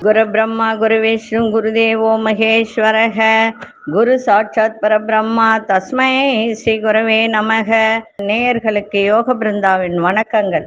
குரு பிரம்மா குரு விஷ்ணு குருதேவோ மகேஸ்வரக. குரு சாட்சாத் பரபிரம்மா தஸ்மை ஸ்ரீ குருவே நமக. நேயர்களுக்கு யோக பிருந்தாவின் வணக்கங்கள்.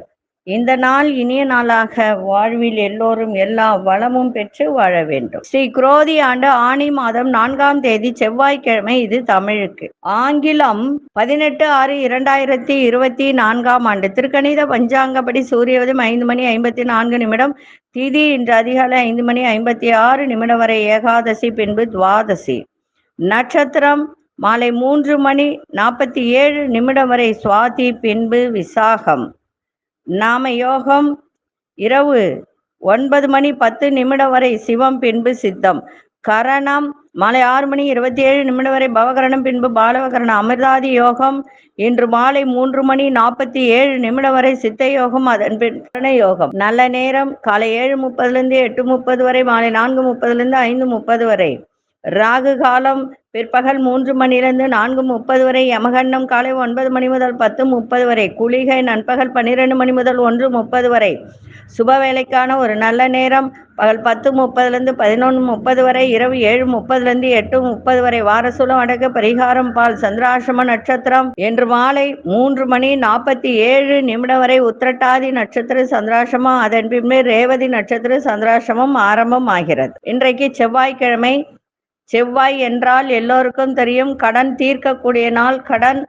இந்த நாள் இனிய நாளாக வாழ்வில் எல்லோரும் எல்லா வளமும் பெற்று வாழ வேண்டும். ஸ்ரீ குரோதி ஆண்டு ஆணி மாதம் நான்காம் தேதி செவ்வாய்க்கிழமை இது தமிழுக்கு. ஆங்கிலம் பதினெட்டு ஆறு இரண்டாயிரத்தி இருபத்தி நான்காம் ஆண்டு. திருக்கணித பஞ்சாங்கப்படி சூரியவதம் ஐந்து மணி ஐம்பத்தி நான்கு நிமிடம். திதி இன்று அதிகாலை ஐந்து மணி ஐம்பத்தி ஆறு நிமிடம் வரை ஏகாதசி பின்பு துவாதசி. நட்சத்திரம் மாலை மூன்று மணி நாற்பத்தி ஏழு நிமிடம் வரை சுவாதி பின்பு விசாகம். நாம யோகம் இரவு ஒன்பது மணி பத்து நிமிடம் வரை சிவம் பின்பு சித்தம். கரணம் மாலை ஆறு மணி இருபத்தி ஏழு நிமிடம் வரை பவகரணம் பின்பு பாலவகரணம். அமிர்தாதி யோகம் இன்று மாலை மூன்று மணி நாற்பத்தி ஏழு நிமிடம் வரை சித்த யோகம் அதன் பின் யோகம். நல்ல நேரம் காலை ஏழு முப்பதுலேருந்து எட்டு முப்பது வரை மாலை நான்கு முப்பதுலேருந்து ஐந்து முப்பது வரை. ராகு காலம் பிற்பகல் மூன்று மணிலிருந்து நான்கு முப்பது வரை யமகண்டம் காலை ஒன்பது மணி முதல் பத்து முப்பது வரை குளிகை நண்பகல் பன்னிரெண்டு மணி முதல் ஒன்று முப்பது வரை. சுப வேலைக்கான ஒரு நல்ல நேரம் பகல் பத்து முப்பதுலேருந்து பதினொன்று முப்பது வரை இரவு ஏழு முப்பதுலேருந்து எட்டு முப்பது வரை வாரசூலம் அடக்க பரிகாரம் பால் சந்திராசிரம நட்சத்திரம் என்று மாலை மூன்று மணி நாற்பத்தி ஏழு நிமிடம் வரை உத்திரட்டாதி நட்சத்திர சந்திராசிரமம் அதன் பின்பு ரேவதி நட்சத்திர சந்திராசிரமம் ஆரம்பம் ஆகிறது. இன்றைக்கு செவ்வாய்க்கிழமை செவ்வாய் என்றால் எல்லோருக்கும் தெரியும் கடன் தீர்க்கக்கூடிய நாள் கடன்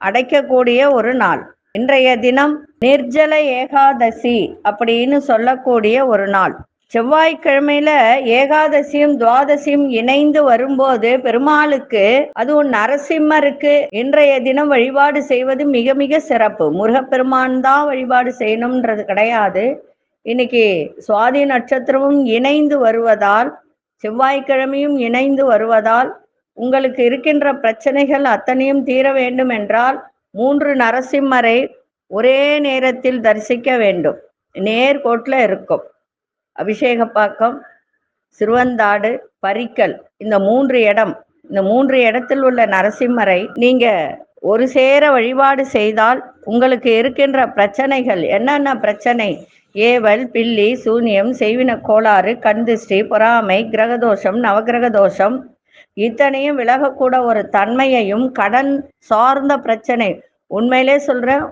அடைக்கக்கூடிய ஒரு நாள். இன்றைய தினம் நிர்ஜல ஏகாதசி அப்படின்னு சொல்லக்கூடிய ஒரு நாள். செவ்வாய்க்கிழமையில ஏகாதசியும் துவாதசியும் இணைந்து வரும்போது பெருமாளுக்கு அதுவும் நரசிம்மருக்கு இன்றைய தினம் வழிபாடு செய்வது மிக மிக சிறப்பு. முருகப்பெருமான் தான் வழிபாடு செய்யணும்ன்றது கிடையாது. இன்னைக்கு சுவாதி நட்சத்திரமும் இணைந்து வருவதால் செவ்வாய்க்கிழமையும் இணைந்து வருவதால் உங்களுக்கு இருக்கின்ற பிரச்சனைகள் அத்தனையும் தீர வேண்டும் என்றால் மூன்று நரசிம்மரை ஒரே நேரத்தில் தரிசிக்க வேண்டும். நேர்கோட்டில் இருக்கும். அபிஷேகப்பாக்கம் சிறுவந்தாடு பரிக்கல் இந்த மூன்று இடம் இந்த மூன்று இடத்தில் உள்ள நரசிம்மரை நீங்க ஒரு சேர வழிபாடு செய்தால் உங்களுக்கு இருக்கின்ற பிரச்சனைகள் என்னென்ன பிரச்சனை? ஏவல் பில்லி சூன்யம் செய்வின கோளாறு கண்திஷ்டி பொறாமை கிரகதோஷம் நவகிரக தோஷம் இத்தனையும் விலகக்கூட ஒரு தன்மையையும் கடன் சார்ந்த பிரச்சனை. உண்மையிலே சொல்றேன்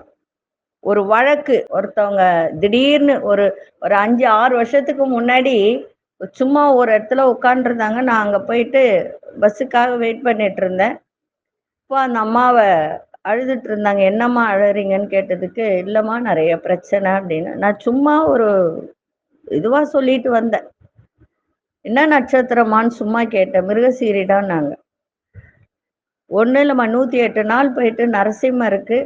ஒரு வழக்கு. ஒருத்தவங்க திடீர்னு ஒரு ஒரு அஞ்சு ஆறு வருஷத்துக்கு முன்னாடி சும்மா ஒரு இடத்துல உட்காந்துருந்தாங்க நான் அங்கே போயிட்டு பஸ்ஸுக்காக வெயிட் பண்ணிட்டு இருந்தேன். இப்போ அந்த அம்மாவை அழுதுட்டு இருந்தாங்க என்னம்மா அழுறீங்கன்னு கேட்டதுக்கு இல்லைம்மா நிறைய பிரச்சனை அப்படின்னு. நான் சும்மா ஒரு இதுவாக சொல்லிட்டு வந்தேன். என்ன நட்சத்திரமான்னு சும்மா கேட்டேன். மிருகசீரிடான் நாங்கள் ஒன்றும் இல்லைம்மா நூற்றி எட்டு நாள் போயிட்டு நரசிம்மருக்கு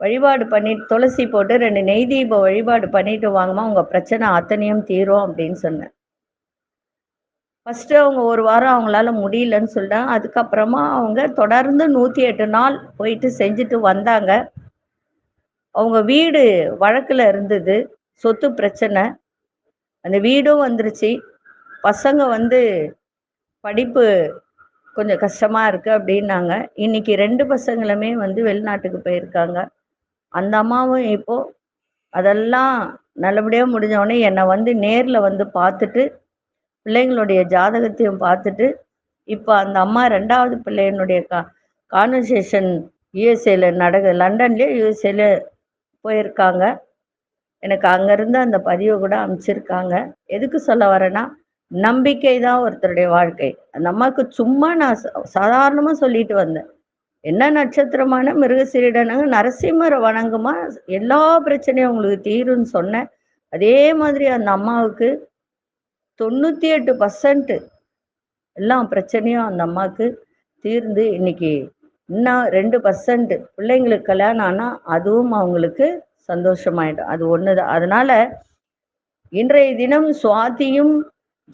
வழிபாடு பண்ணிட்டு துளசி போட்டு ரெண்டு நெய் தீப வழிபாடு பண்ணிட்டு வாங்கம்மா. உங்கள் பிரச்சனை அத்தனையும் தீரும் அப்படின்னு சொன்னேன். ஃபஸ்ட்டு அவங்க ஒரு வாரம் அவங்களால முடியலன்னு சொல்லிட்டாங்க. அதுக்கப்புறமா அவங்க தொடர்ந்து நூற்றி எட்டு நாள் போயிட்டு செஞ்சுட்டு வந்தாங்க. அவங்க வீடு வழக்கில் இருந்தது. சொத்து பிரச்சனை. அந்த வீடும் வந்துருச்சு. பசங்க வந்து படிப்பு கொஞ்சம் கஷ்டமாக இருக்குது அப்படின்னாங்க. இன்னைக்கு ரெண்டு பசங்களுமே வந்து வெளிநாட்டுக்கு போயிருக்காங்க. அந்த அம்மாவும் இப்போது அதெல்லாம் நல்லபடியாக முடிஞ்சவொடனே என்னை வந்து நேரில் வந்து பார்த்துட்டு பிள்ளைங்களுடைய ஜாதகத்தையும் பார்த்துட்டு இப்போ அந்த அம்மா ரெண்டாவது பிள்ளையினுடைய கா கான்வர்சேஷன் யூஎஸ்ஏல நடக்குது. லண்டன்லேயே யூஎஸ்ஏல போயிருக்காங்க. எனக்கு அங்கேருந்து அந்த பதிவை கூட அமைச்சிருக்காங்க. எதுக்கு சொல்ல வரேன்னா நம்பிக்கை தான் ஒருத்தருடைய வாழ்க்கை. அந்த அம்மாவுக்கு சும்மா நான் சாதாரணமாக சொல்லிட்டு வந்தேன். என்ன நட்சத்திரமான மிருகசீரிடனாங்க நரசிம்மரை வணங்குமா? எல்லா பிரச்சனையும் உங்களுக்கு தீரும்னு சொன்னேன். அதே மாதிரி அந்த அம்மாவுக்கு தொண்ணூற்றி எட்டு பர்சன்ட்டு எல்லா பிரச்சனையும் அந்த அம்மாவுக்கு தீர்ந்து இன்னைக்கு இன்னும் ரெண்டு பர்சன்ட் பிள்ளைங்களுக்கு கல்யாணம் ஆனால் அதுவும் அவங்களுக்கு சந்தோஷமாயிடும். அது ஒன்று தான் அதனால இன்றைய தினம் சுவாதியும்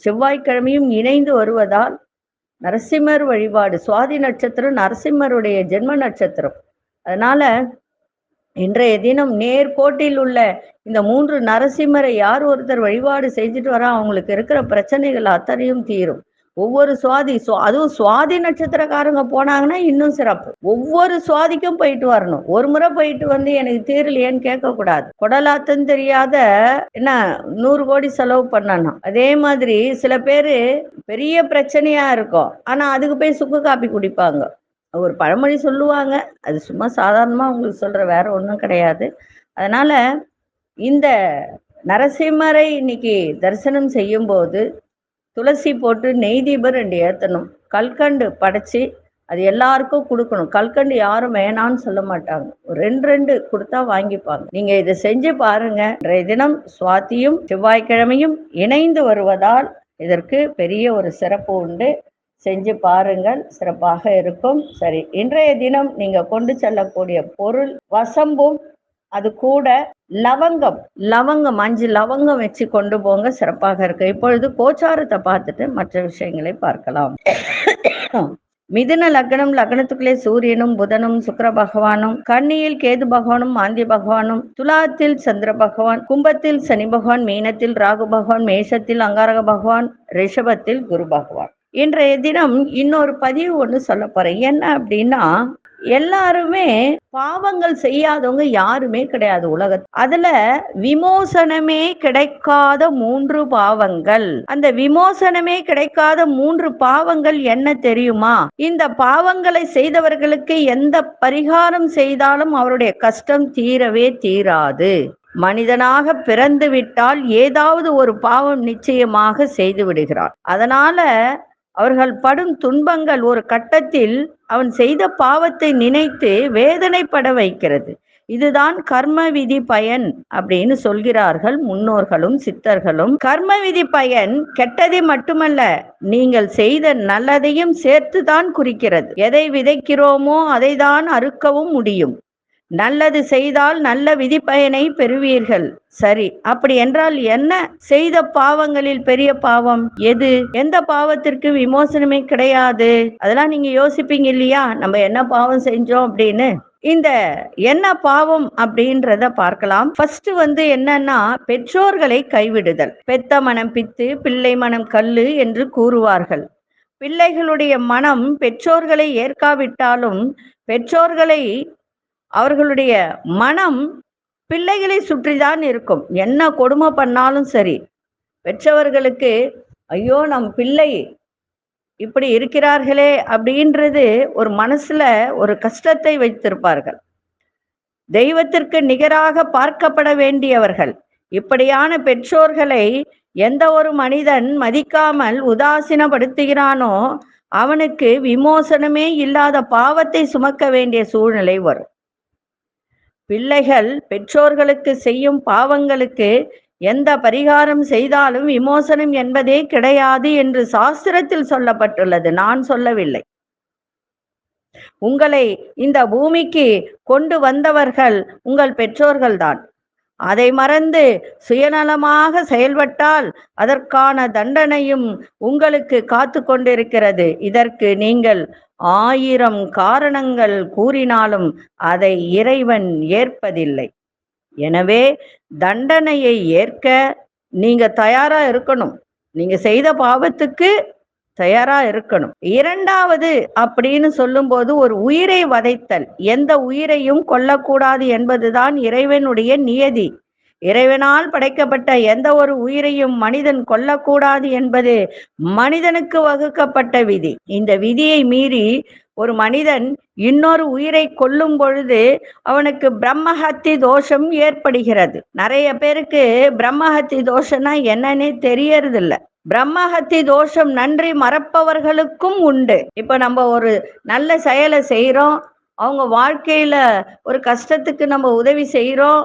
செவ்வாய்க்கிழமையும் இணைந்து வருவதால் நரசிம்மர் வழிபாடு சுவாதி நட்சத்திரம் நரசிம்மருடைய ஜென்ம நட்சத்திரம். அதனால இன்றைய தினம் நேர்கோட்டில் உள்ள இந்த மூன்று நரசிம்மரை யார் ஒருத்தர் வழிபாடு செஞ்சுட்டு வரா? அவங்களுக்கு இருக்கிற பிரச்சனைகள் அத்தனையும் தீரும். ஒவ்வொரு சுவாதி அதுவும் சுவாதி நட்சத்திரக்காரங்க போனாங்கன்னா இன்னும் சிறப்பு. ஒவ்வொரு சுவாதிக்கும் போயிட்டு வரணும். ஒரு முறை போயிட்டு வந்து எனக்கு தீரலையேன்னு கேட்க கூடாது தெரியாத என்ன நூறு கோடி செலவு பண்ணணும் அதே மாதிரி சில பேரு பெரிய பிரச்சனையா இருக்கும். ஆனா அதுக்கு போய் சுக்கு காப்பி குடிப்பாங்க. ஒரு பழமொழி சொல்லுவாங்க. அது சும்மா சாதாரணமா உங்களுக்கு சொல்ற வேற ஒன்றும் கிடையாது. அதனால இந்த நரசிம்மரை இன்னைக்கு தரிசனம் செய்யும்போது துளசி போட்டு நெய் தீபம் ரெண்டு ஏற்றணும் கல்கண்டு படைச்சி அது எல்லாருக்கும் கொடுக்கணும். கல்கண்டு யாரும் வேணான்னு சொல்ல மாட்டாங்க. ஒரு ரெண்டு ரெண்டு கொடுத்தா வாங்கிப்பாங்க. நீங்க இதை செஞ்சு பாருங்க. இன்றைய தினம் சுவாத்தியும் செவ்வாய்க்கிழமையும் இணைந்து வருவதால் இதற்கு பெரிய ஒரு சிறப்பு உண்டு. செஞ்சு பாருங்கள். சிறப்பாக இருக்கும். சரி இன்றைய தினம் நீங்க கொண்டு செல்லக்கூடிய பொருள் வசம்பும் அது கூட லவங்கம். லவங்கம் அஞ்சு லவங்கம் வச்சு கொண்டு போங்க. சிறப்பாக இருக்கு. இப்பொழுது கோச்சாரத்தை பார்த்துட்டு மற்ற விஷயங்களை பார்க்கலாம். மிதுன லக்னம் லக்னத்துக்குள்ளே சூரியனும் புதனும் சுக்கர பகவானும் கன்னியில் கேது பகவானும் மாந்தி பகவானும் துலாத்தில் சந்திர பகவான் கும்பத்தில் சனி பகவான் மீனத்தில் ராகு பகவான் மேஷத்தில் அங்காரக பகவான் ரிஷபத்தில் குரு பகவான். இன்றைய தினம் இன்னொரு பதிவு ஒன்று சொல்ல போறேன். என்ன அப்படின்னா எல்லாருமே பாவங்கள் செய்யாதவங்க யாருமே கிடையாது உலகத்து அதுல விமோசனமே கிடைக்காத மூன்று பாவங்கள். அந்த விமோசனமே கிடைக்காத மூன்று பாவங்கள் என்ன தெரியுமா? இந்த பாவங்களை செய்தவர்களுக்கு எந்த பரிகாரம் செய்தாலும் அவருடைய கஷ்டம் தீரவே தீராது. மனிதனாக பிறந்து விட்டால் ஏதாவது ஒரு பாவம் நிச்சயமாக செய்து விடுகிறார். அதனால அவர்கள் படும் துன்பங்கள் ஒரு கட்டத்தில் அவன் செய்த பாவத்தை நினைத்து வேதனைப்பட வைக்கிறது. இதுதான் கர்ம விதி பயன் அப்படின்னு சொல்கிறார்கள் முன்னோர்களும் சித்தர்களும். கர்ம விதி பயன் கெட்டதை மட்டுமல்ல நீங்கள் செய்த நல்லதையும் சேர்த்துதான் குறிக்கிறது. எதை விதைக்கிறோமோ அதை தான் அறுக்கவும் முடியும். நல்லது செய்தால் நல்ல விதி பயனை பெறுவீர்கள். சரி அப்படி என்றால் என்ன செய்த பாவங்களில் பெரிய பாவம்? எது? எந்த பாவத்திற்கு விமோசனமே கிடையாது. அதெல்லாம் நீங்க யோசிப்பீங்க இல்லையா? நம்ம என்ன பாவம் செஞ்சோம் அப்படின்னு. இந்த என்ன பாவம் அப்படின்றத பார்க்கலாம். ஃபர்ஸ்ட் வந்து என்னன்னா பெற்றோர்களை கைவிடுதல். பெத்த மனம் பித்து பிள்ளை மனம் கல்லு என்று கூறுவார்கள். பிள்ளைகளுடைய மனம் பெற்றோர்களை ஏற்காவிட்டாலும் பெற்றோர்களை அவர்களுடைய மனம் பிள்ளைகளை சுற்றிதான் இருக்கும். என்ன கொடுமை பண்ணாலும் சரி பெற்றவர்களுக்கு ஐயோ நம் பிள்ளை இப்படி இருக்கிறார்களே அப்படின்றது ஒரு மனசுல ஒரு கஷ்டத்தை வைத்திருப்பார்கள். தெய்வத்திற்கு நிகராக பார்க்கப்பட வேண்டியவர்கள். இப்படியான பெற்றோர்களை எந்த ஒரு மனிதன் மதிக்காமல் உதாசீனப்படுத்துகிறானோ அவனுக்கு விமோசனமே இல்லாத பாவத்தை சுமக்க வேண்டிய சூழ்நிலை வரும். பிள்ளைகள் பெற்றோர்களுக்கு செய்யும் பாவங்களுக்கு எந்த பரிகாரம் செய்தாலும் விமோசனம் என்பதே கிடையாது என்று சாஸ்திரத்தில் சொல்லப்பட்டுள்ளது. நான் சொல்லவில்லை. உங்களை இந்த பூமிக்கு கொண்டு வந்தவர்கள் உங்கள் பெற்றோர்கள்தான். அதை மறந்து சுயநலமாக செயல்பட்டால் அதற்கான தண்டனையும் உங்களுக்கு காத்து கொண்டிருக்கிறது இதற்கு நீங்கள் ஆயிரம் காரணங்கள் கூறினாலும் அதை இறைவன் ஏற்பதில்லை. எனவே தண்டனையை ஏற்க நீங்க தயாரா இருக்கணும். நீங்க செய்த பாவத்துக்கு தயாரா இருக்கணும். இரண்டாவது அப்படின்னு சொல்லும்போது ஒரு உயிரை வதைத்தல். எந்த உயிரையும் கொல்லக்கூடாது என்பதுதான் இறைவனுடைய நியதி. இறைவனால் படைக்கப்பட்ட எந்த ஒரு உயிரையும் மனிதன் கொல்லக்கூடாது என்பது மனிதனுக்கு வகுக்கப்பட்ட விதி. இந்த விதியை மீறி ஒரு மனிதன் இன்னொரு உயிரை கொல்லும் பொழுது அவனுக்கு பிரம்மஹத்தி தோஷம் ஏற்படுகிறது. நிறைய பேருக்கு பிரம்மஹத்தி தோஷம்னா என்னன்னே தெரியறதில்ல. பிரம்மஹத்தி தோஷம் நன்றி மறப்பவர்களுக்கும் உண்டு. இப்ப நம்ம ஒரு நல்ல செயலை செய்யறோம் அவங்க வாழ்க்கையில ஒரு கஷ்டத்துக்கு நம்ம உதவி செய்யறோம்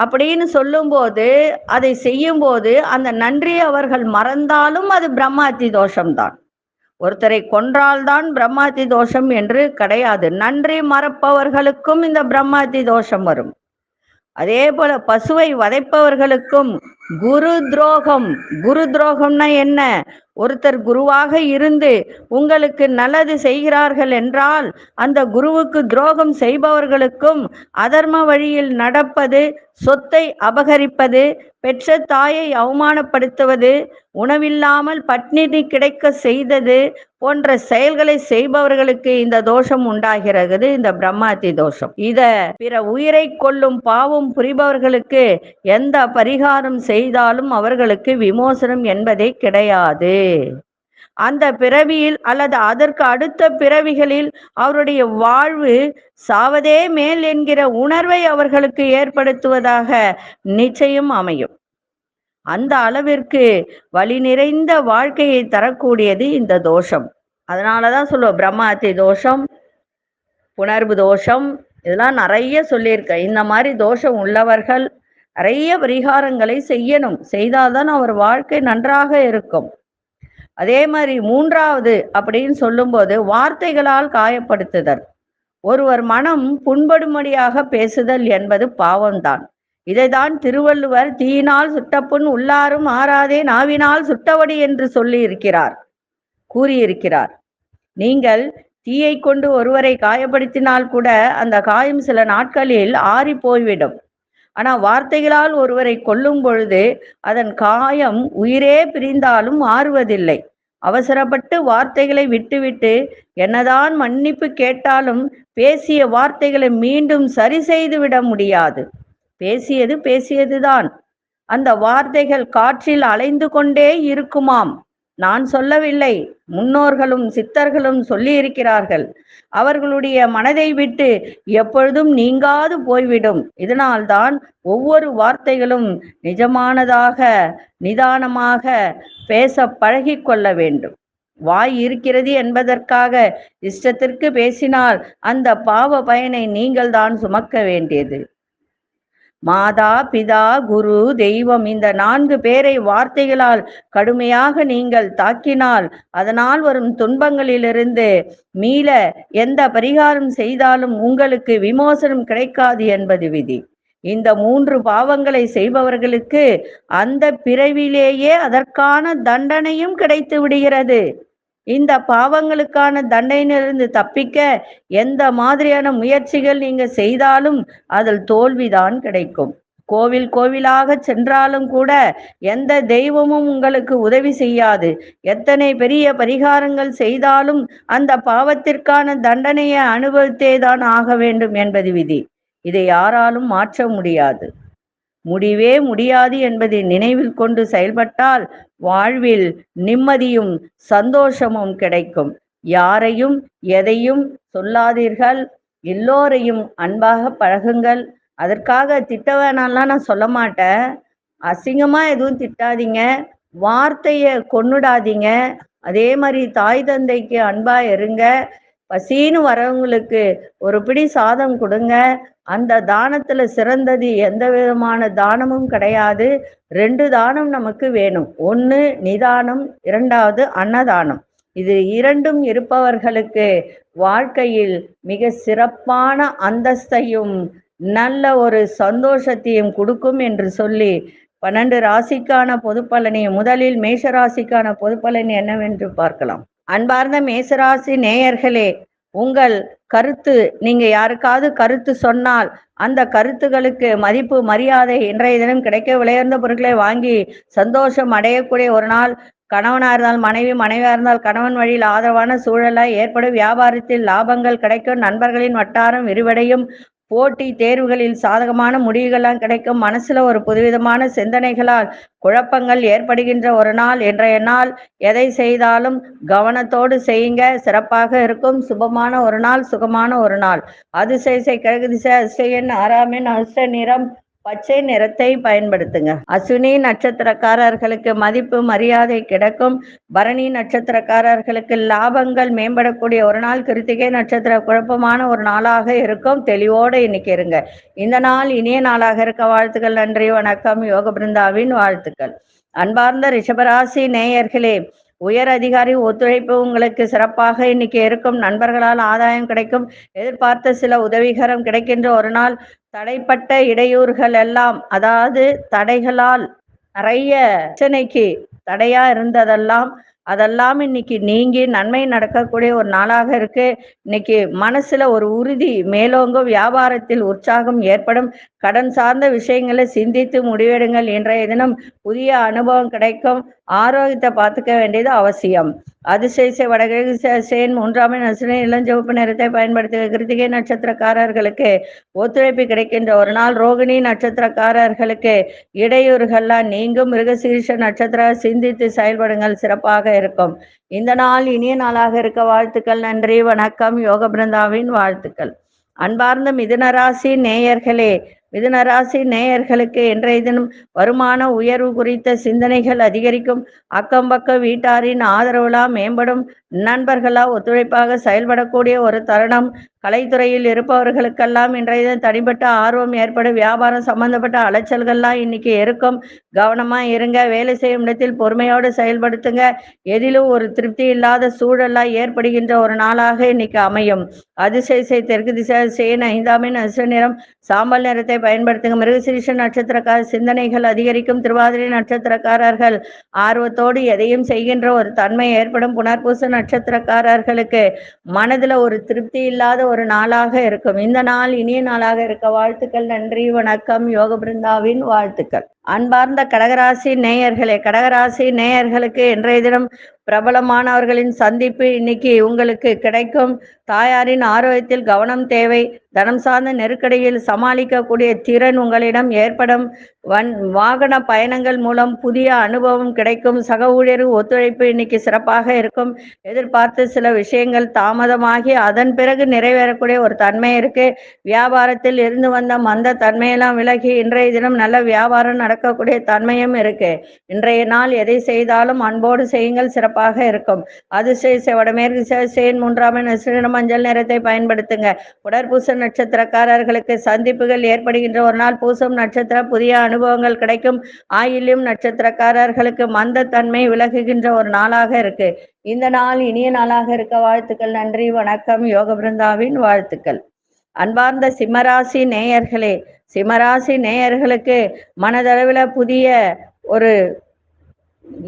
அப்படின்னு சொல்லும்போது அதை செய்யும்போது அந்த நன்றி அவர்கள் மறந்தாலும் அது பிரம்மாத்தி தோஷம்தான். ஒருத்தரை கொன்றால்தான் பிரம்மாத்தி தோஷம் என்று கிடையாது. நன்றி மறப்பவர்களுக்கும் இந்த பிரம்மாத்தி தோஷம் வரும். அதே போல பசுவை வதைப்பவர்களுக்கும் குரு துரோகம் குரு துரோகம்னா என்ன? ஒருத்தர் குருவாக இருந்து உங்களுக்கு நல்லது செய்கிறார்கள் என்றால் அந்த குருவுக்கு துரோகம் செய்பவர்களுக்கும் அதர்ம வழியில் நடப்பது சொத்தை அபகரிப்பது பெற்ற தாயை அவமானப்படுத்துவது உணவில்லாமல் பட்னினி கிடைக்க செய்தது போன்ற செயல்களை செய்பவர்களுக்கு இந்த தோஷம் உண்டாகிறது இந்த பிரம்மாத்தி தோஷம். இத பிற உயிரை கொல்லும் பாவம் புரிபவர்களுக்கு எந்த பரிகாரம் செய்தாலும் அவர்களுக்கு விமோசனம் என்பதே கிடையாது. அந்த பிறவியில் அல்லது அதற்கு அடுத்த பிறவிகளில் அவருடைய வாழ்வு சாவதே மேல் என்கிற உணர்வை அவர்களுக்கு ஏற்படுத்துவதாக நிச்சயம் அமையும். அந்த அளவிற்கு வழி நிறைந்த வாழ்க்கையை தரக்கூடியது இந்த தோஷம். அதனாலதான் சொல்லுவோம் பிரம்மாத்தி தோஷம் புணர்வு தோஷம் இதெல்லாம் நிறைய சொல்லியிருக்கேன். இந்த மாதிரி தோஷம் உள்ளவர்கள் நிறைய பரிகாரங்களை செய்யணும். செய்தால்தான் அவர் வாழ்க்கை நன்றாக இருக்கும். அதே மாதிரி மூன்றாவது அப்படின்னு சொல்லும்போது வார்த்தைகளால் காயப்படுத்துதல். ஒருவர் மனம் புண்படும்படியாக பேசுதல் என்பது பாவம்தான். இதைதான் திருவள்ளுவர் தீயினால் சுட்டப்புண் உள்ளாரும் ஆறாதே நாவினால் சுட்டவடி என்று சொல்லி இருக்கிறார் கூறியிருக்கிறார். நீங்கள் தீயை கொண்டு ஒருவரை காயப்படுத்தினால் கூட அந்த காயம் சில நாட்களில் ஆறி போய்விடும் ஆனா வார்த்தைகளால் ஒருவரை கொல்லும் பொழுது அதன் காயம் உயிரே பிரிந்தாலும் மாறுவதில்லை அவசரப்பட்டு வார்த்தைகளை விட்டுவிட்டு என்னதான் மன்னிப்பு கேட்டாலும் பேசிய வார்த்தைகளை மீண்டும் சரி செய்து விட முடியாது. பேசியது பேசியதுதான். அந்த வார்த்தைகள் காற்றில் அலைந்து கொண்டே இருக்குமாம். நான் சொல்லவில்லை முன்னோர்களும் சித்தர்களும் சொல்லியிருக்கிறார்கள். அவர்களுடைய மனதை விட்டு எப்பொழுதும் நீங்காது போய்விடும். இதனால்தான் ஒவ்வொரு வார்த்தைகளும் நிஜமானதாக நிதானமாக பேச பழகி கொள்ள வேண்டும். வாய் இருக்கிறது என்பதற்காக இஷ்டத்திற்கு பேசினால் அந்த பாவ பயனை நீங்கள் தான் சுமக்க வேண்டியது. மாதா பிதா குரு தெய்வம் இந்த நான்கு பேரை வார்த்தைகளால் கடுமையாக நீங்கள் தாக்கினால் அதனால் வரும் துன்பங்களிலிருந்து மீள எந்த பரிகாரம் செய்தாலும் உங்களுக்கு விமோசனம் கிடைக்காது என்பது விதி. இந்த மூன்று பாவங்களை செய்பவர்களுக்கு அந்த பிறவிலேயே அதற்கான தண்டனையும் கிடைத்து விடுகிறது. இந்த பாவங்களுக்கான தண்டனையிலிருந்து தப்பிக்க எந்த மாதிரியான முயற்சிகள் நீங்க செய்தாலும் அதில் தோல்விதான் கிடைக்கும். கோவில் கோவிலாக சென்றாலும் கூட எந்த தெய்வமும் உங்களுக்கு உதவி செய்யாது. எத்தனை பெரிய பரிகாரங்கள் செய்தாலும் அந்த பாவத்திற்கான தண்டனையை அனுபவித்தே தான் ஆக வேண்டும் என்பது விதி. இதை யாராலும் மாற்ற முடியாது. முடிவே முடியாது என்பதை நினைவில் கொண்டு செயல்பட்டால் வாழ்வில் நிம்மதியும் சந்தோஷமும் கிடைக்கும். யாரையும் எதையும் சொல்லாதீர்கள். எல்லோரையும் அன்பாக பழகுங்கள். அதற்காக திட்ட வேணாம்லாம் நான் சொல்ல மாட்டேன். அசிங்கமாக எதுவும் திட்டாதீங்க. வார்த்தையை கொன்னுடாதீங்க. அதே மாதிரி தாய் தந்தைக்கு அன்பாக இருங்க. பசின்னு வரவங்களுக்கு ஒரு பிடி சாதம் கொடுங்க. அந்த தானத்துல சிறந்தது எந்த விதமான தானமும் கிடையாது. ரெண்டு தானம் நமக்கு வேணும். ஒன்று நிதானம் இரண்டாவது அன்னதானம். இது இரண்டும் இருப்பவர்களுக்கு வாழ்க்கையில் மிக சிறப்பான அந்தஸ்தையும் நல்ல ஒரு சந்தோஷத்தையும் கொடுக்கும் என்று சொல்லி பன்னெண்டு ராசிக்கான பொதுப்பலனை முதலில் மேஷ ராசிக்கான பொதுப்பலன் என்னவென்று பார்க்கலாம். அன்பார்ந்த மேசராசி நேயர்களே உங்கள் கருத்து நீங்க யாருக்காவது கருத்து சொன்னால் அந்த கருத்துகளுக்கு மதிப்பு மரியாதை இன்றைய தினம் கிடைக்க விளையார்ந்த பொருட்களை வாங்கி சந்தோஷம் அடையக்கூடிய ஒரு நாள். கணவனா இருந்தால் மனைவி மனைவியா இருந்தால் கணவன் வழியில் ஆதரவான சூழலாய் ஏற்படும். வியாபாரத்தில் லாபங்கள் கிடைக்கும். நண்பர்களின் வட்டாரம் விரிவடையும். போட்டி தேர்வுகளில் சாதகமான முடிவுகள்லாம் கிடைக்கும். மனசுல ஒரு புதுவிதமான சிந்தனைகளால் குழப்பங்கள் ஏற்படுகின்ற ஒரு நாள். இன்றைய நாள் எதை செய்தாலும் கவனத்தோடு செய்யுங்க. சிறப்பாக இருக்கும். சுபமான ஒரு நாள் சுகமான ஒரு நாள். அதிசய கிழக்கு திசை அதிசயன் ஆறாமின் அஷ்ட நிறம் பச்சை நிறத்தை பயன்படுத்துங்க. அஸ்வினி நட்சத்திரக்காரர்களுக்கு மதிப்பு மரியாதை கிடைக்கும். பரணி நட்சத்திரக்காரர்களுக்கு லாபங்கள் மேம்படக்கூடிய ஒரு நாள் கிருத்திகை நட்சத்திர குழப்பமான ஒரு நாளாக இருக்கும். தெளிவோடு இன்னைக்கு இருங்க. இந்த நாள் இனிய நாளாக இருக்க வாழ்த்துக்கள் நன்றி வணக்கம். யோக பிருந்தாவின் வாழ்த்துக்கள். அன்பார்ந்த ரிஷபராசி நேயர்களே உயர் அதிகாரி ஒத்துழைப்பு உங்களுக்கு சிறப்பாக இன்னைக்கு இருக்கும். நண்பர்களால் ஆதாயம் கிடைக்கும். எதிர்பார்த்த சில உதவிகரம் கிடைக்கின்ற ஒரு நாள். தடைப்பட்ட இடையூறுகள் எல்லாம் அதாவது தடைகளால் நிறைய பிரச்சனைக்கு தடையா இருந்ததெல்லாம் அதெல்லாம் இன்னைக்கு நீங்கி நன்மை நடக்கக்கூடிய ஒரு நாளாக இருக்கு. இன்னைக்கு மனசுல ஒரு உறுதி மேலோங்கும் வியாபாரத்தில் உற்சாகம் ஏற்படும். கடன் சார்ந்த விஷயங்களை சிந்தித்து முடிவெடுங்கள். இன்றைய தினம் புதிய அனுபவம் கிடைக்கும். ஆரோக்கியத்தை பார்த்துக்க வேண்டியது அவசியம். அதிசய வடகிழக்கு சேன் மூன்றாம் நசுனை இளஞ்சிவப்பு நிறத்தை பயன்படுத்தி கிருத்திகை நட்சத்திரக்காரர்களுக்கு ஒத்துழைப்பு கிடைக்கின்ற ஒரு நாள். ரோகிணி நட்சத்திரக்காரர்களுக்கு இடையூறுகள்லாம் நீங்கும். மிருகசீரிஷ நட்சத்திர சிந்தித்து செயல்படுங்கள். சிறப்பாக இருக்கும். இந்த நாள் இனிய நாளாக இருக்க வாழ்த்துக்கள். நன்றி வணக்கம். யோக பிருந்தாவின் வாழ்த்துக்கள். அன்பார்ந்த மிதுனராசி நேயர்களே மிதுனராசி நேயர்களுக்கு இன்றைய தினம் வருமான உயர்வு குறித்த சிந்தனைகள் அதிகரிக்கும். அக்கம் பக்கம் வீட்டாரின் ஆதரவுலாம் மேம்படும். நண்பர்களா ஒத்துழைப்பாக செயல்படக்கூடிய ஒரு தருணம். கலைத்துறையில் இருப்பவர்களுக்கெல்லாம் இன்றைய தனிப்பட்ட ஆர்வம் ஏற்படும் வியாபாரம் சம்பந்தப்பட்ட அலைச்சல்கள்லாம் இன்னைக்கு இருக்கும். கவனமா இருங்க. வேலை செய்யும் இடத்தில் பொறுமையோடு செயல்படுத்துங்க. எதிலும் ஒரு திருப்தி இல்லாத சூழல்லாம் ஏற்படுகின்ற ஒரு நாளாக இன்னைக்கு அமையும். அதிசயசை தெற்கு திசை சேன ஐந்தாமின் அசு நிறம் சாம்பல் நிறத்தை பயன்படுத்துங்க. மிருகசிரிஷ நட்சத்திரக்கார சிந்தனைகள் அதிகரிக்கும். திருவாதிரை நட்சத்திரக்காரர்கள் ஆர்வத்தோடு எதையும் செய்கின்ற ஒரு தன்மை ஏற்படும். புனர்பூச நட்சத்திரக்காரர்களுக்கு மனதுல ஒரு திருப்தி இல்லாத ஒரு நாளாக இருக்கும். இந்த நாள் இனிய நாளாக இருக்க. வாழ்த்துக்கள் நன்றி வணக்கம். யோக பிருந்தாவின் வாழ்த்துக்கள். அன்பார்ந்த கடகராசி நேயர்களே கடகராசி நேயர்களுக்கு இன்றைய தினம் பிரபலமானவர்களின் சந்திப்பு இன்னைக்கு உங்களுக்கு கிடைக்கும். தாயாரின் ஆரோக்கியத்தில் கவனம் தேவை. தனம் சார்ந்த நெருக்கடியில் சமாளிக்கக்கூடிய திறன் உங்களிடம் ஏற்படும். வன் வாகன பயணங்கள் மூலம் புதிய அனுபவம் கிடைக்கும். சக ஊழியர் ஒத்துழைப்பு இன்னைக்கு சிறப்பாக இருக்கும். எதிர்பார்த்து சில விஷயங்கள் தாமதமாகி அதன் பிறகு நிறைவேறக்கூடிய ஒரு தன்மை இருக்கு. வியாபாரத்தில் இருந்து வந்த மந்த தன்மையெல்லாம் விலகி இன்றைய தினம் நல்ல வியாபாரம் நடக்கக்கூடிய தன்மையும் இருக்கு. இன்றைய நாள் எதை செய்தாலும் அன்போடு செய்யுங்கள் சிறப்பாக இருக்கும். அதிசய வடமேற்கு சேன் மூன்றாம் சிறு மஞ்சள் நிறத்தை பயன்படுத்துங்க. உடற்பூச நட்சத்திரக்காரர்களுக்கு சந்திப்புகள் ஏற்படுகின்ற ஒரு நாள். பூசம் நட்சத்திரம் புதிய அனுபவங்கள் கிடைக்கும். ஆயிலும் நட்சத்திரக்காரர்களுக்கு மந்த தன்மை விலகுகின்ற ஒரு நாளாக இருக்கு. இந்த நாள் இனிய நாளாக இருக்க வாழ்த்துக்கள். நன்றி வணக்கம். யோக பிருந்தாவின் வாழ்த்துக்கள். அன்பார்ந்த சிம்மராசி நேயர்களே சிம்மராசி நேயர்களுக்கு மனதளவில் புதிய ஒரு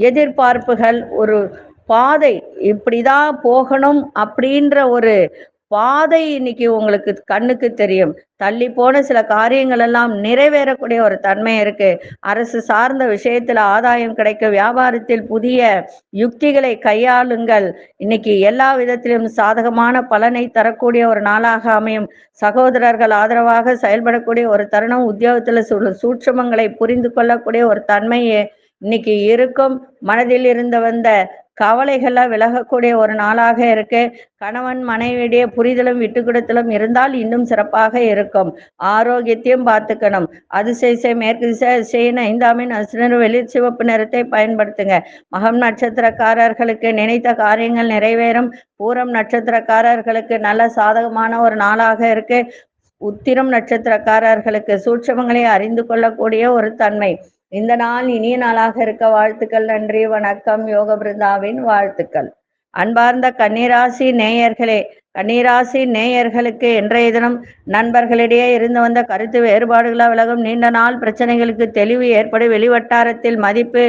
எதிர்பார்ப்புகள் ஒரு பாதை இப்படிதான் போகணும் அப்படின்ற ஒரு பாதை இன்னைக்கு உங்களுக்கு கண்ணுக்கு தெரியும். தள்ளி போன சில காரியங்கள் எல்லாம் நிறைவேறக்கூடிய ஒரு தன்மை இருக்கு. அரசு சார்ந்த விஷயத்துல ஆதாயம் கிடைக்க வியாபாரத்தில் புதிய யுக்திகளை கையாளுங்கள். இன்னைக்கு எல்லா விதத்திலும் சாதகமான பலனை தரக்கூடிய ஒரு நாளாக அமையும். சகோதரர்கள் ஆதரவாக செயல்படக்கூடிய ஒரு தருணம் உத்தியோகத்துல சூட்சமங்களை புரிந்து கொள்ளக்கூடிய ஒரு தன்மையே இன்னைக்கு இருக்கும். மனதில் இருந்து வந்த கவலைகள்லாம் விலகக்கூடிய ஒரு நாளாக இருக்கு. கணவன் மனைவியுடைய புரிதலும் விட்டு கொடுத்தலும் இருந்தால் இன்னும் சிறப்பாக இருக்கும். ஆரோக்கியத்தையும் பார்த்துக்கணும். அதிசய மேற்கு திசை அதிசயின் ஐந்தாமின் அசுனர் வெளிர் சிவப்பு நிறத்தை பயன்படுத்துங்க. மகம் நட்சத்திரக்காரர்களுக்கு நினைத்த காரியங்கள் நிறைவேறும். பூரம் நட்சத்திரக்காரர்களுக்கு நல்ல சாதகமான ஒரு நாளாக இருக்கு. உத்திரம் நட்சத்திரக்காரர்களுக்கு சூட்சமங்களை அறிந்து கொள்ளக்கூடிய ஒரு தன்மை. இந்த நாள் இனிய நாளாக இருக்க வாழ்த்துக்கள் நன்றி வணக்கம் யோக பிருந்தாவின் வாழ்த்துக்கள். அன்பார்ந்த கன்னிராசி நேயர்களே கன்னிராசி நேயர்களுக்கு இன்றைய தினம் நண்பர்களிடையே இருந்து வந்த கருத்து வேறுபாடுகளாக விலகும் நீண்ட நாள் பிரச்சனைகளுக்கு தெளிவு ஏற்படும் வெளிவட்டாரத்தில் மதிப்பு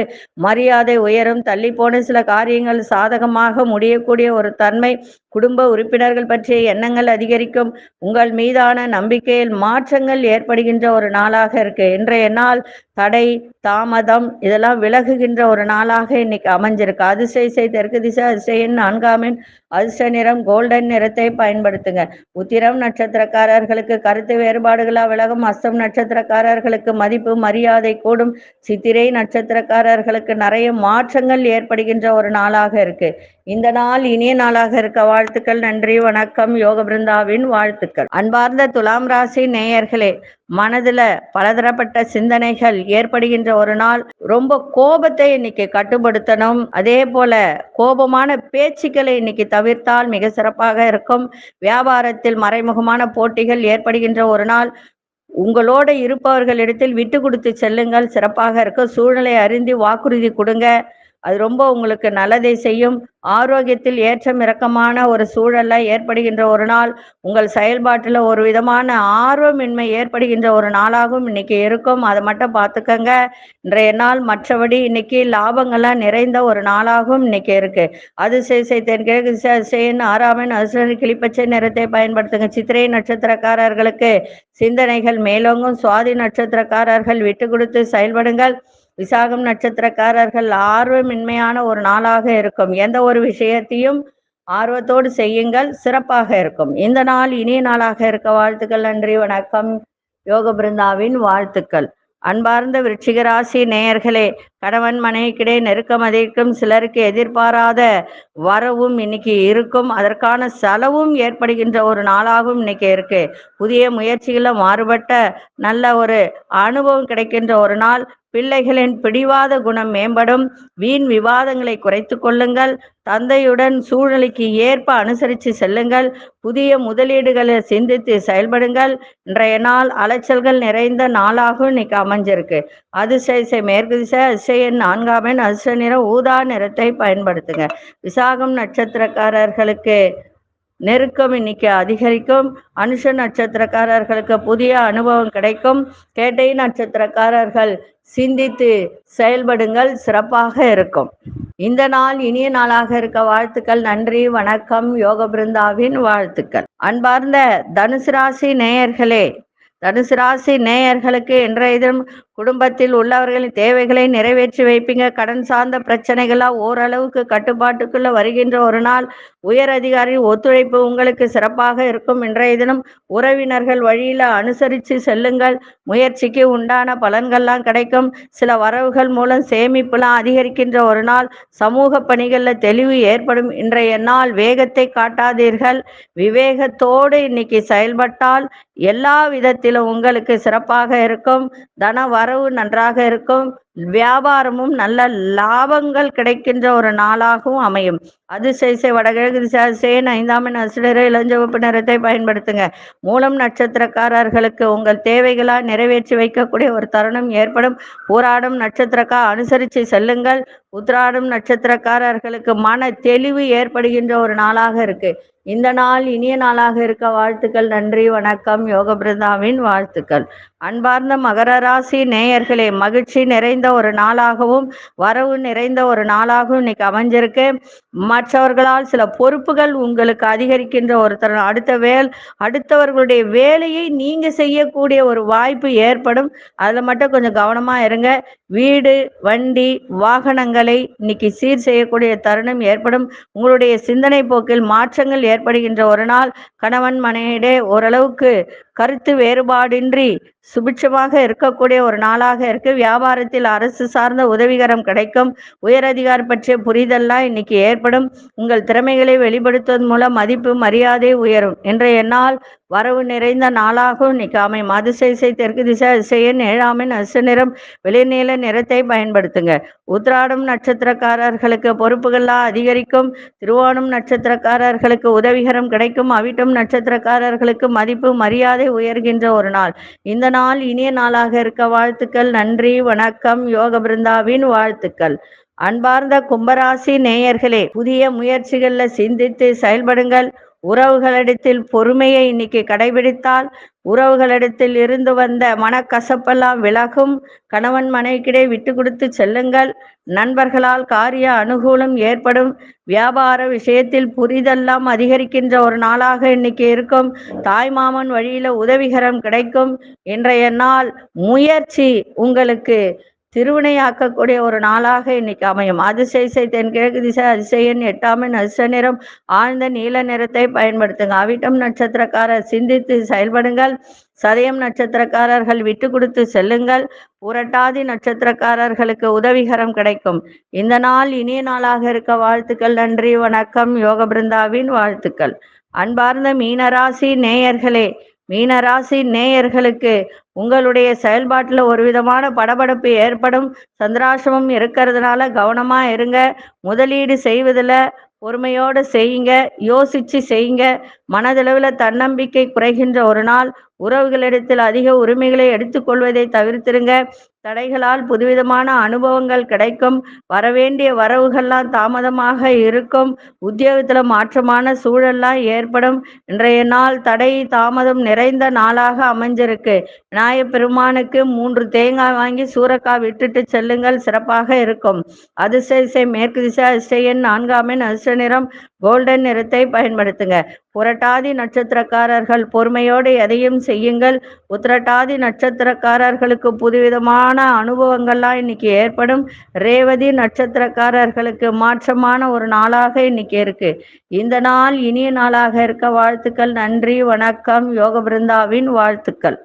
மரியாதை உயரும் தள்ளி போன சில காரியங்கள் சாதகமாக முடியக்கூடிய ஒரு தன்மை குடும்ப உறுப்பினர்கள் பற்றிய எண்ணங்கள் அதிகரிக்கும். உங்கள் மீதான நம்பிக்கையில் மாற்றங்கள் ஏற்படுகின்ற ஒரு நாளாக இருக்கு. இன்றைய நாள் தடை தாமதம் இதெல்லாம் விலகுகின்ற ஒரு நாளாக இன்னைக்கு அமைஞ்சிருக்கு. அதிசய தெற்கு திசை அதிசயின் நான்காமின் அதிர்ஷ்ட நிறம் கோல்டன் நிறத்தை பயன்படுத்துங்க. உத்திரம் நட்சத்திரக்காரர்களுக்கு கருத்து வேறுபாடுகளா விலகும் அஸ்தம் நட்சத்திரக்காரர்களுக்கு மதிப்பு மரியாதை கூடும். சித்திரை நட்சத்திரக்காரர்களுக்கு நிறைய மாற்றங்கள் ஏற்படுகின்ற ஒரு நாளாக இருக்கு. இந்த நாள் இனிய நாளாக இருக்க வாழ்த்துக்கள் நன்றி வணக்கம் யோக பிருந்தாவின் வாழ்த்துக்கள். அன்பார்ந்த துலாம் ராசி நேயர்களே மனதுல பலதரப்பட்ட சிந்தனைகள் ஏற்படுகின்ற ஒரு நாள். ரொம்ப கோபத்தை இன்னைக்கு கட்டுப்படுத்தணும். அதே போல கோபமான பேச்சுக்களை இன்னைக்கு தவிர்த்தால் மிக சிறப்பாக இருக்கும். வியாபாரத்தில் மறைமுகமான போட்டிகள் ஏற்படுகின்ற ஒரு நாள். உங்களோட இருப்பவர்களிடத்தில் விட்டு கொடுத்து செல்லுங்கள். சிறப்பாக இருக்கும் சூழ்நிலை அறிந்து வாக்குறுதி கொடுங்க. அது ரொம்ப உங்களுக்கு நல்லதை செய்யும். ஆரோக்கியத்தில் ஏற்றம் இறக்கமான ஒரு சூழல்ல ஏற்படுகின்ற ஒரு நாள் உங்கள் செயல்பாட்டில் ஒரு விதமான ஆர்வமின்மை ஏற்படுகின்ற ஒரு நாளாகவும் இன்னைக்கு இருக்கும். அதை மட்டும் பார்த்துக்கங்க. இன்றைய நாள் மற்றபடி இன்னைக்கு லாபங்கள்லாம் நிறைந்த ஒரு நாளாகவும் இன்னைக்கு இருக்கு. அது தென் கிழக்கு திசை ஆறாமின் அசுரன் கிளிப்பச்சை நிறத்தை பயன்படுத்துங்க. சித்திரை நட்சத்திரக்காரர்களுக்கு சிந்தனைகள் மேலோங்கும். சுவாதி நட்சத்திரக்காரர்கள் விட்டு கொடுத்து செயல்படுங்கள். விசாகம் நட்சத்திரக்காரர்கள் ஆர்வமின்மையான ஒரு நாளாக இருக்கும். எந்த ஒரு விஷயத்தையும் ஆர்வத்தோடு செய்யுங்கள் சிறப்பாக இருக்கும். இந்த நாள் இனிய நாளாக இருக்க வாழ்த்துக்கள் நன்றி வணக்கம். யோக பிருந்தாவின் வாழ்த்துக்கள். அன்பார்ந்த விருட்சிகராசி நேயர்களே கணவன் மனைவிக்கிடையே நெருக்கம் அதிகம் சிலருக்கு எதிர்பாராத வரவும் இன்னைக்கு இருக்கும். அதற்கான செலவும் ஏற்படுகின்ற ஒரு நாளாகவும் இன்னைக்கு இருக்கு. புதிய முயற்சிகளில் மாறுபட்ட நல்ல ஒரு அனுபவம் கிடைக்கின்ற ஒரு நாள். பிள்ளைகளின் பிடிவாத குணம் மேம்படும். வீண் விவாதங்களை குறைத்து கொள்ளுங்கள். தந்தையுடன் சூழ்நிலைக்கு ஏற்ப அனுசரித்து செல்லுங்கள். புதிய முதலீடுகளை சிந்தித்து செயல்படுங்கள். இன்றைய நாள் அலைச்சல்கள் நிறைந்த நாளாகவும் இன்னைக்கு அமைஞ்சிருக்கு. அதிசய மேற்கு திசை அதிசயன் நான்காமின் அதிர்ஷ்ட நிறம் ஊதா நிறத்தை பயன்படுத்துங்க. விசாகம் நட்சத்திரக்காரர்களுக்கு நெருக்கம் இன்னைக்கு அதிகரிக்கும். அனுஷ நட்சத்திரக்காரர்களுக்கு புதிய அனுபவம் கிடைக்கும். கேட்டை நட்சத்திரக்காரர்கள் சிந்தித்து செயல்படுங்கள். சிறப்பாக இருக்கும். இந்த நாள் இனிய நாளாக இருக்க வாழ்த்துக்கள். நன்றி வணக்கம். யோக பிருந்தாவின் வாழ்த்துக்கள். அன்பார்ந்த தனுசு ராசி நேயர்களே தனுசு ராசி நேயர்களுக்கு இன்றைய தினம் குடும்பத்தில் உள்ளவர்களின் தேவைகளை நிறைவேற்றி வைப்பீங்க. கடன் சார்ந்த பிரச்சனைகள்லாம் ஓரளவுக்கு கட்டுப்பாட்டுக்குள்ள வருகின்ற ஒரு நாள். உயர் அதிகாரி ஒத்துழைப்பு உங்களுக்கு சிறப்பாக இருக்கும். இன்றைய தினம் உறவினர்கள் வழியில அனுசரித்து செல்லுங்கள். முயற்சிக்கு உண்டான பலன்கள்லாம் கிடைக்கும். சில வரவுகள் மூலம் சேமிப்புலாம் அதிகரிக்கின்ற ஒரு நாள். சமூக பணிகளில் தெளிவு ஏற்படும். இன்றைய நாள் வேகத்தை காட்டாதீர்கள். விவேகத்தோடு இன்னைக்கு செயல்பட்டால் எல்லா விதத்திலும் உங்களுக்கு சிறப்பாக இருக்கும். தன வரவு நன்றாக இருக்கும். வியாபாரமும் நல்ல லாபங்கள் கிடைக்கின்ற ஒரு நாளாகவும் அமையும். அதிசய வடகிழக்கு திசாசேன் ஐந்தாம் அசுடர இளஞ்சவப்பு நிறத்தை பயன்படுத்துங்க. மூலம் நட்சத்திரக்காரர்களுக்கு உங்கள் தேவைகளால் நிறைவேற்றி வைக்கக்கூடிய ஒரு தருணம் ஏற்படும். போராடும் நட்சத்திரக்கா அனுசரித்து செல்லுங்கள். உத்ராடும் நட்சத்திரக்காரர்களுக்கு மன தெளிவு ஏற்படுகின்ற ஒரு நாளாக இருக்கு. இந்த நாள் இனிய நாளாக இருக்க வாழ்த்துக்கள் நன்றி வணக்கம் யோக பிருந்தாவின் வாழ்த்துக்கள். அன்பார்ந்த மகர ராசி நேயர்களே மகிழ்ச்சி நிறைந்த ஒரு நாளாகவும் வரவு நிறைந்த ஒரு நாளாகவும் இன்னைக்கு அமைஞ்சிருக்கு. மற்றவர்களால் சில பொறுப்புகள் உங்களுக்கு அதிகரிக்கின்ற ஒரு அடுத்த வேல் அடுத்தவர்களுடைய வேலையை நீங்க செய்யக்கூடிய ஒரு வாய்ப்பு ஏற்படும். அதுல மட்டும் கொஞ்சம் கவனமா இருங்க. வீடு வண்டி வாகனங்களை இன்னைக்கு சீர் செய்யக்கூடிய தருணம் ஏற்படும். உங்களுடைய சிந்தனை போக்கில் மாற்றங்கள் ஏற்படுகின்ற ஒரு நாள் கணவன் மனையிடே ஓரளவுக்கு கருத்து வேறுபாடின்றி சுபிட்சமாக இருக்கக்கூடிய ஒரு நாளாக இருக்கு. வியாபாரத்தில் அரசு சார்ந்த உதவிகரம் கிடைக்கும். உயரதிகாரி பற்றிய புரிதல்லாம் இன்னைக்கு ஏற்படும். உங்கள் திறமைகளை வெளிப்படுத்துவதன் மூலம் மதிப்பு மரியாதை உயரும். இன்றைய நாள் வரவு நிறைந்த நாளாகவும் இன்னைக்கு அமையும் அதிசய தெற்கு திசை அதிசயன் ஏழாமின் அசு நிறம் வெளிநீல நிறத்தை பயன்படுத்துங்க. உத்ராடம் நட்சத்திரக்காரர்களுக்கு பொறுப்புகள்லாம் அதிகரிக்கும். திருவோணம் நட்சத்திரக்காரர்களுக்கு உதவிகரம் கிடைக்கும். அவிட்டம் நட்சத்திரக்காரர்களுக்கு மதிப்பு மரியாதை உயர்கின்ற ஒரு நாள். இந்த நாள் இனிய நாளாக இருக்க வாழ்த்துக்கள். நன்றி வணக்கம் யோக பிருந்தாவின் வாழ்த்துக்கள். அன்பார்ந்த கும்பராசி நேயர்களே புதிய முயற்சிகள்ல சிந்தித்து செயல்படுங்கள். உறவுகளிடத்தில் பொறுமையை இன்னைக்கு கடைபிடித்தால் உறவுகளிடத்தில் இருந்து வந்த மனக்கசப்பெல்லாம் விலகும். கணவன் மனைவிக்கிடையே விட்டு கொடுத்து செல்லுங்கள். நண்பர்களால் காரிய அனுகூலம் ஏற்படும். வியாபார விஷயத்தில் புரிதெல்லாம் அதிகரிக்கின்ற ஒரு நாளாக இன்னைக்கு இருக்கும். தாய்மாமன் வழியில உதவிகரம் கிடைக்கும். இன்றைய நாள் முயற்சி உங்களுக்கு திருவினையாக்கக்கூடிய ஒரு நாளாக இன்னைக்கு அமையும். அதிசய தென்கிழக்கு திசை அதிசயன் எட்டாமின் அதிச நிறம் ஆழ்ந்த நீல நிறத்தை பயன்படுத்துங்க. அவிட்டம் நட்சத்திரக்காரர் சிந்தித்து செயல்படுங்கள். சதயம் நட்சத்திரக்காரர்கள் விட்டு கொடுத்து செல்லுங்கள். புரட்டாதி நட்சத்திரக்காரர்களுக்கு உதவிகரம் கிடைக்கும். இந்த நாள் இனிய நாளாக இருக்க வாழ்த்துக்கள் நன்றி வணக்கம். யோக பிருந்தாவின் வாழ்த்துக்கள். அன்பார்ந்த மீனராசி நேயர்களே மீனராசி நேயர்களுக்கு உங்களுடைய செயல்பாட்டில் ஒரு விதமான படபடப்பு ஏற்படும். சந்திராசிரமம் இருக்கிறதுனால கவனமா இருங்க. முதலீடு செய்வதில் பொறுமையோடு செய்யுங்க. யோசிச்சு செய்யுங்க. மனதளவில் தன்னம்பிக்கை குறைகின்ற ஒரு நாள் உறவுகளிடத்தில் அதிக உரிமைகளை எடுத்துக்கொள்வதை தவிர்த்திருங்க. தடைகளால் புதுவிதமான அனுபவங்கள் கிடைக்கும். வரவேண்டிய வரவுகள்லாம் தாமதமாக இருக்கும். உத்தியோகத்துல மாற்றமான சூழல்லாம் ஏற்படும். இன்றைய நாள் தடை தாமதம் நிறைந்த நாளாக அமைஞ்சிருக்கு. விநாயகப் பெருமானுக்கு மூன்று தேங்காய் வாங்கி சூறக்காய் விட்டுட்டு செல்லுங்கள். சிறப்பாக இருக்கும். அதிர்ஷ்ட மேற்கு திசை அதிர்ஷ்ட எண் நான்காம் எண் அதிர்ஷ்ட நிறம் கோல்டன் நிறத்தை பயன்படுத்துங்க. புரட்டாதி நட்சத்திரக்காரர்கள் பொறுமையோடு எதையும் செய்யுங்கள். உத்திரட்டாதி நட்சத்திரக்காரர்களுக்கு புதுவிதமான அனுபவங்கள்லாம் இன்னைக்கு ஏற்படும். ரேவதி நட்சத்திரக்காரர்களுக்கு மாற்றமான ஒரு நாளாக இன்னைக்கு இருக்கு. இந்த நாள் இனிய நாளாக இருக்க வாழ்த்துக்கள். நன்றி வணக்கம். யோக பிருந்தாவின் வாழ்த்துக்கள்.